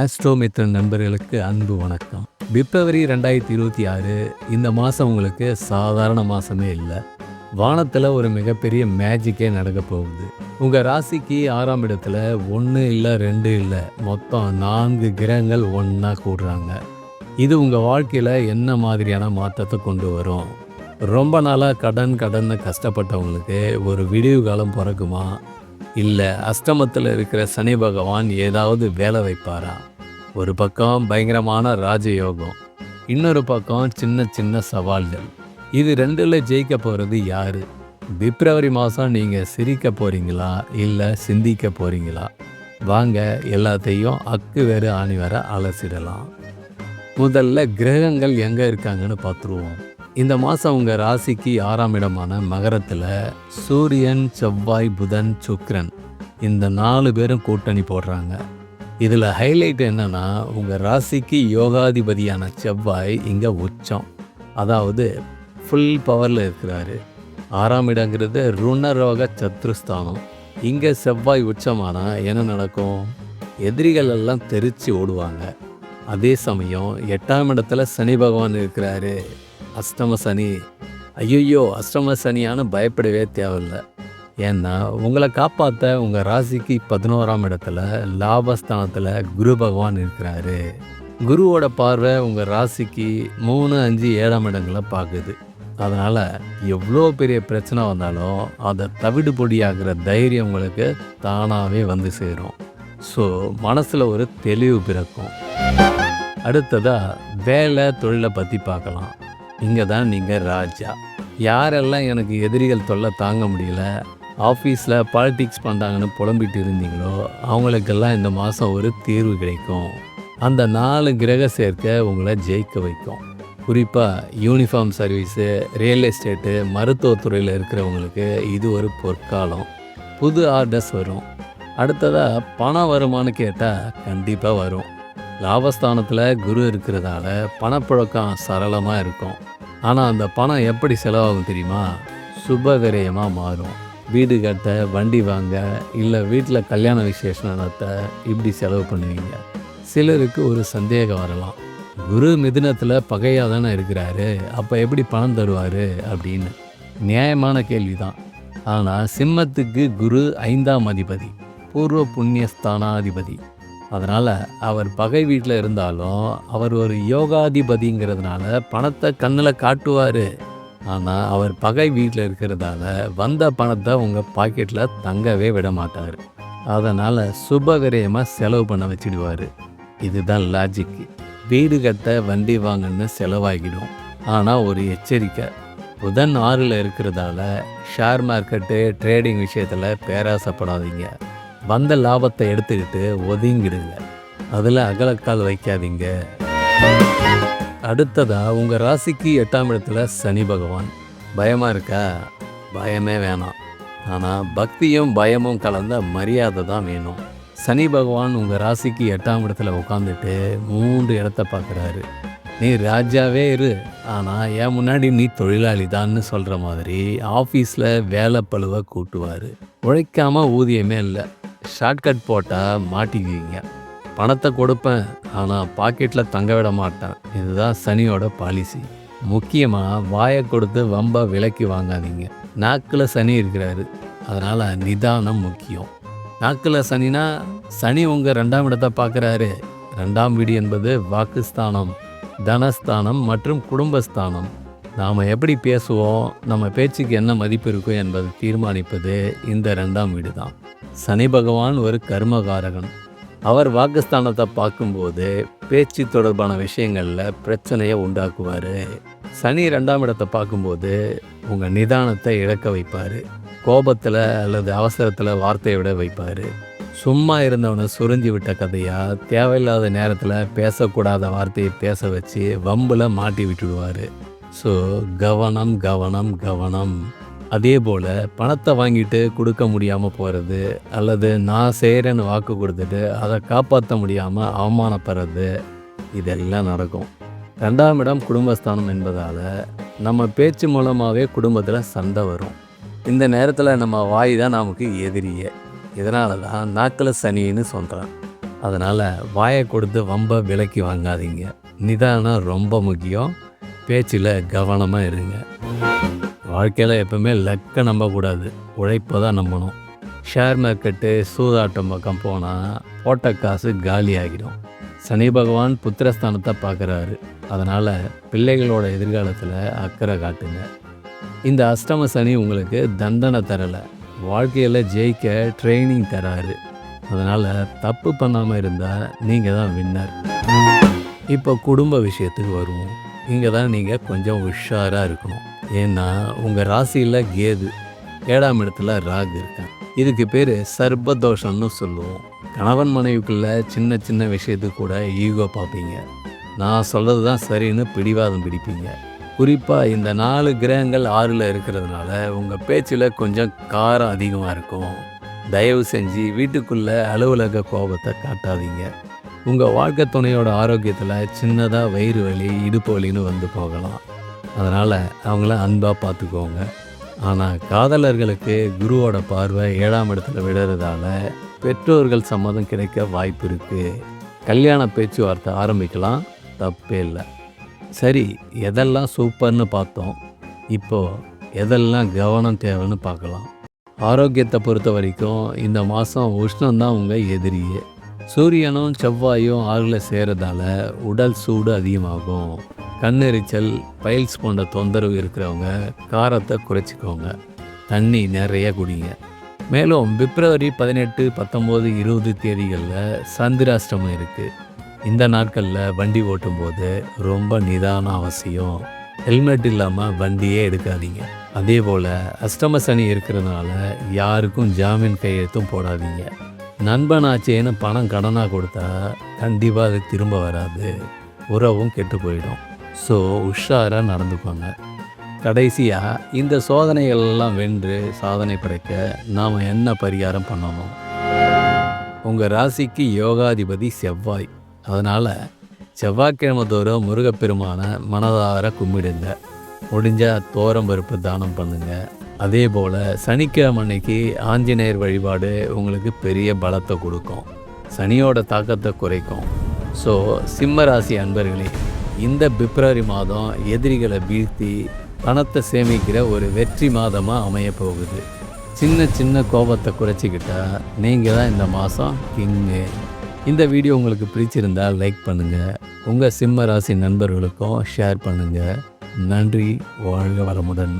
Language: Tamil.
ஆஸ்ட்ரோமித்ரன் நண்பர்களுக்கு அன்பு வணக்கம். பிப்ரவரி ரெண்டாயிரத்தி இருபத்தி ஆறு இந்த மாதம் உங்களுக்கு சாதாரண மாதமே இல்லை. வானத்தில் ஒரு மிகப்பெரிய மேஜிக்கே நடக்க போகுது. உங்கள் ராசிக்கு ஆறாம் இடத்துல ஒன்று இல்லை ரெண்டு இல்லை மொத்தம் நான்கு கிரகங்கள் ஒன்றா கூடுறாங்க. இது உங்கள் வாழ்க்கையில் என்ன மாதிரியான மாற்றத்தை கொண்டு வரும்? ரொம்ப நாளாக கடன் கடன்னு கஷ்டப்பட்டவங்களுக்கு ஒரு விடிவு காலம் பிறக்குமா? இல்லை அஷ்டமத்தில் இருக்கிற சனி பகவான் ஏதாவது வேலை வைப்பாரா? ஒரு பக்கம் பயங்கரமான ராஜயோகம் இன்னொரு பக்கம் சின்ன சின்ன சவால்கள். இது ரெண்டில் ஜெயிக்க போகிறது யார்? பிப்ரவரி மாதம் நீங்கள் சிரிக்க போகிறீங்களா இல்லை சிந்திக்க போகிறீங்களா வாங்க எல்லாத்தையும் அக்கு வேறு ஆணி வர அலசிடலாம். முதல்ல கிரகங்கள் எங்கே இருக்காங்கன்னு பார்த்துருவோம். இந்த மாதம் உங்கள் ராசிக்கு ஆறாம் இடமான மகரத்தில் சூரியன் செவ்வாய் புதன் சுக்ரன் இந்த நாலு பேரும் கூட்டணி போடுறாங்க. இதில் ஹைலைட் என்னென்னா உங்கள் ராசிக்கு யோகாதிபதியான செவ்வாய் இங்கே உச்சம். அதாவது ஃபுல் பவரில் இருக்கிறாரு. ஆறாம் இடங்கிறது ருணரோக சத்ருஸ்தானம். இங்கே செவ்வாய் உச்சமானா என்ன நடக்கும்? எதிரிகள் எல்லாம் தெரித்து ஓடுவாங்க. அதே சமயம் எட்டாம் இடத்துல சனி பகவான் இருக்கிறாரு. அஷ்டம சனி. ஐயோ அஷ்டம சனியான பயப்படவே தேவையில்லை. ஏன்னா உங்களை காப்பாற்ற உங்கள் ராசிக்கு பதினோராம் இடத்துல லாபஸ்தானத்தில் குரு பகவான் இருக்கிறாரு. குருவோட பார்வை உங்கள் ராசிக்கு மூணு அஞ்சு ஏழாம் இடங்களை பார்க்குது. அதனால் எவ்வளோ பெரிய பிரச்சனை வந்தாலும் அதை தவிடு பொடியாகிற தைரியம் உங்களுக்கு தானாகவே வந்து சேரும். ஸோ மனசில் ஒரு தெளிவு பிறக்கும். அடுத்ததாக வேலை தொழிலை பற்றி பார்க்கலாம். இங்கே தான் நீங்கள் ராஜா. யாரெல்லாம் எனக்கு எதிரிகள் தொல்லை தாங்க முடியல ஆஃபீஸில் பாலிட்டிக்ஸ் பண்ணுறாங்கன்னு புலம்பிட்டு இருந்தீங்களோ அவங்களுக்கெல்லாம் இந்த மாதம் ஒரு தீர்வு கிடைக்கும். அந்த நாலு கிரக சேர்க்கை உங்களை ஜெயிக்க வைக்கும். குறிப்பாக யூனிஃபார்ம் சர்வீஸு ரியல் எஸ்டேட்டு மருத்துவத்துறையில் இருக்கிறவங்களுக்கு இது ஒரு பொற்காலம். புது ஆர்டர்ஸ் வரும். அடுத்ததாக பணம் வருமானு கேட்டால் கண்டிப்பாக வரும். லாபஸ்தானத்தில் குரு இருக்கிறதால பணப்புழக்கம் சரளமாக இருக்கும். ஆனால் அந்த பணம் எப்படி செலவாகும் தெரியுமா? சுப விரயமாக மாறும். வீடு கட்ட வண்டி வாங்க இல்லை வீட்டில் கல்யாண விசேஷம் நடத்த இப்படி செலவு பண்ணுவீங்க. சிலருக்கு ஒரு சந்தேகம் வரலாம். குரு மிதினத்தில் பகையாக தானே இருக்கிறாரு. அப்போ எப்படி பணம் தருவார் அப்படின்னு? நியாயமான கேள்வி தான் ஆனால் சிம்மத்துக்கு குரு ஐந்தாம் அதிபதி பூர்வ புண்ணியஸ்தானாதிபதி. அதனால் அவர் பகை வீட்டில் இருந்தாலும் அவர் ஒரு யோகாதிபதிங்கிறதுனால பணத்தை கண்ணில் காட்டுவார். ஆனால் அவர் பகை வீட்டில் இருக்கிறதால வந்த பணத்தை உங்கள் பாக்கெட்டில் தங்கவே விட மாட்டார். அதனால் சுபகரியமாக செலவு பண்ண வச்சிடுவார். இதுதான் லாஜிக் வீடு கட்ட வண்டி வாங்கன்னு செலவாகிடும் ஆனால் ஒரு எச்சரிக்கை. புதன் ஆறில் இருக்கிறதால ஷேர் மார்க்கெட்டு ட்ரேடிங் விஷயத்தில் பேராசைப்படாதீங்க. வந்த லாபத்தை எடுத்துக்கிட்டு ஒதுங்கிடுங்க. அதில் அகலக்கால் வைக்காதீங்க. அடுத்ததாக உங்கள் ராசிக்கு எட்டாம் இடத்துல சனி பகவான். பயமாக இருக்கா? பயமே வேணாம். ஆனால் பக்தியும் பயமும் கலந்த மரியாதை தான் வேணும். சனி பகவான் உங்கள் ராசிக்கு எட்டாம் இடத்துல உட்காந்துட்டு மூன்று இடத்த பார்க்குறாரு நீ ராஜாவே இரு. ஆனால் என் முன்னாடி நீ தொழிலாளி தான்னு சொல்கிற மாதிரி ஆஃபீஸில் வேலை பழுவை கூட்டுவார். உழைக்காம ஊதியமே இல்லை. ஷார்ட்கட் போட்டால் மாட்டிக்குவீங்க. பணத்தை கொடுப்பேன் ஆனால் பாக்கெட்டில் தங்க விட மாட்டேன். இதுதான் சனியோட பாலிசி முக்கியமாக வாயை கொடுத்து வம்ப விலைக்கு வாங்காதீங்க. நாக்கில் சனி இருக்கிறாரு. அதனால் நிதானம் முக்கியம். நாக்கில் சனினா சனி உங்கள் ரெண்டாம் இடத்தை பார்க்குறாரு. ரெண்டாம் வீடு என்பது வாக்குஸ்தானம் தனஸ்தானம் மற்றும் குடும்பஸ்தானம். நாம் எப்படி பேசுவோம் நம்ம பேச்சுக்கு என்ன மதிப்பு இருக்கும் என்பதை தீர்மானிப்பது இந்த ரெண்டாம் வீடு தான் சனி பகவான் ஒரு கர்மகாரகன். அவர் வாக்குஸ்தானத்தை பார்க்கும்போது பேச்சு தொடர்பான விஷயங்களில் பிரச்சனையை உண்டாக்குவார். சனி ரெண்டாம் இடத்தை பார்க்கும்போது உங்கள் நிதானத்தை இழக்க வைப்பார். கோபத்தில் அல்லது அவசரத்தில் வார்த்தையை விட வைப்பார். சும்மா இருந்தவனை சுரிஞ்சு விட்ட கதையாக தேவையில்லாத நேரத்தில் பேசக்கூடாத வார்த்தையை பேச வச்சு வம்பில் மாட்டி விட்டுடுவார். ஸோ கவனம் கவனம் கவனம். அதே போல் பணத்தை வாங்கிட்டு கொடுக்க முடியாமல் போகிறது அல்லது நான் செய்கிறேன்னு வாக்கு கொடுத்துட்டு அதை காப்பாற்ற முடியாமல் அவமானப்படுறது இதெல்லாம் நடக்கும். ரெண்டாம் இடம் குடும்பஸ்தானம் என்பதால் நம்ம பேச்சு மூலமாகவே குடும்பத்தில் சண்டை வரும். இந்த நேரத்தில் நம்ம வாய் தான் நமக்கு எதிரியே. இதனால தான் நாக்கில் சனின்னு சொல்கிறேன் அதனால் வாயை கொடுத்து வம்ப விலக்கி வாங்காதீங்க. நிதானம் ரொம்ப முக்கியம். பேச்சில் கவனமாக இருங்க. வாழ்க்கையில் எப்பவுமே லக்கை நம்பக்கூடாது. உழைப்பை தான் நம்பணும். ஷேர் மார்க்கெட்டு சூதாட்டம் பக்கம் போனால் போட்ட காசு காலி ஆகிடும். சனி பகவான் புத்திரஸ்தானத்தை பார்க்குறாரு. அதனால் பிள்ளைகளோட எதிர்காலத்தில் அக்கறை காட்டுங்க. இந்த அஷ்டம சனி உங்களுக்கு தண்டனை தரலை. வாழ்க்கையில் ஜெயிக்க ட்ரைனிங் தராரு. அதனால் தப்பு பண்ணாமல் இருந்தால் நீங்கள் தான் வின்னர் இப்போ குடும்ப விஷயத்துக்கு வருவோம். இங்கே தான் நீங்கள் கொஞ்சம் உஷாராக இருக்கணும். ஏன்னா உங்கள் ராசியில் கேது ஏழாம் இடத்துல ராகு இருக்கான். இதுக்கு பேர் சர்பதோஷம்னு சொல்லுவோம். கணவன் மனைவிக்குள்ளே சின்ன சின்ன விஷயத்துக்கு கூட ஈகோ பார்ப்பீங்க. நான் சொல்கிறது தான் சரின்னு பிடிவாதம் பிடிப்பீங்க. குறிப்பாக இந்த நாலு கிரகங்கள் ஆறில் இருக்கிறதுனால உங்கள் பேச்சில் கொஞ்சம் காரம் அதிகமாக இருக்கும். தயவு செஞ்சு வீட்டுக்குள்ளே அலுவலக கோபத்தை காட்டாதீங்க. உங்கள் வாழ்க்கை துணையோட ஆரோக்கியத்தில் சின்னதாக வயிறு வலி இடுப்பு வலின்னு வந்து போகலாம். அதனால் அவங்கள அன்பாக பார்த்துக்கோங்க. ஆனால் காதலர்களுக்கு குருவோட பார்வை ஏழாம் இடத்துல விடுறதால பெற்றோர்கள் சம்மதம் கிடைக்க வாய்ப்பு இருக்குது கல்யாண பேச்சுவார்த்தை ஆரம்பிக்கலாம் தப்பே இல்லை. சரி எதெல்லாம் சூப்பர்னு பார்த்தோம். இப்போது எதெல்லாம் கவனம் தேவைன்னு பார்க்கலாம். ஆரோக்கியத்தை பொறுத்த வரைக்கும் இந்த மாதம் உஷ்ணம்தான் உங்கள் எதிரியே. சூரியனும் செவ்வாயும் ஆறில் சேரதால உடல் சூடு அதிகமாகும். கண்ணெரிச்சல் பைல்ஸ் போன்ற தொந்தரவு இருக்கிறவங்க காரத்தை குறைச்சிக்கோங்க. தண்ணி நிறைய குடிங்க. மேலும் பிப்ரவரி பதினெட்டு பத்தொம்போது இருபது தேதிகளில் சந்திராஷ்டமம் இருக்குது இந்த நாட்களில் வண்டி ஓட்டும்போது ரொம்ப நிதானம் அவசியம். ஹெல்மெட் இல்லாமல் வண்டியே எடுக்காதீங்க. அதே போல் அஷ்டம சனி இருக்கிறதுனால யாருக்கும் ஜாமீன் கையெழுத்தும் போடாதீங்க. நண்பனாச்சேன்னு பணம் கடனாக கொடுத்தா கண்டிப்பாக அது திரும்ப வராது. உறவும் கெட்டு போயிடும். ஸோ உஷாராக நடந்துக்கோங்க. கடைசியாக இந்த சோதனைகள் எல்லாம் வென்று சாதனை படைக்க நாம் என்ன பரிகாரம் பண்ணணும்? உங்கள் ராசிக்கு யோகாதிபதி செவ்வாய். அதனால் செவ்வாய்க்கிழமை தோறும் முருகப்பெருமானை மனதார கும்பிடுங்க. முடிஞ்சால் தோரம் பருப்பு தானம் பண்ணுங்க. அதே போல் சனிக்கிழமை அன்னைக்கு ஆஞ்சநேயர் வழிபாடு உங்களுக்கு பெரிய பலத்தை கொடுக்கும். சனியோட தாக்கத்தை குறைக்கும். ஸோ சிம்ம ராசி அன்பர்களே இந்த பிப்ரவரி மாதம் எதிரிகளை வீழ்த்தி பணத்தை சேமிக்கிற ஒரு வெற்றி மாதமாக அமைய போகுது சின்ன சின்ன கோபத்தை குறைச்சிக்கிட்டா நீங்கள் தான் இந்த மாதம் கிங்கு இந்த வீடியோ உங்களுக்கு பிடிச்சிருந்தால் லைக் பண்ணுங்கள் உங்கள் சிம்ம ராசி நண்பர்களுக்கும் ஷேர் பண்ணுங்கள் நன்றி வாழ்க வளமுடன்.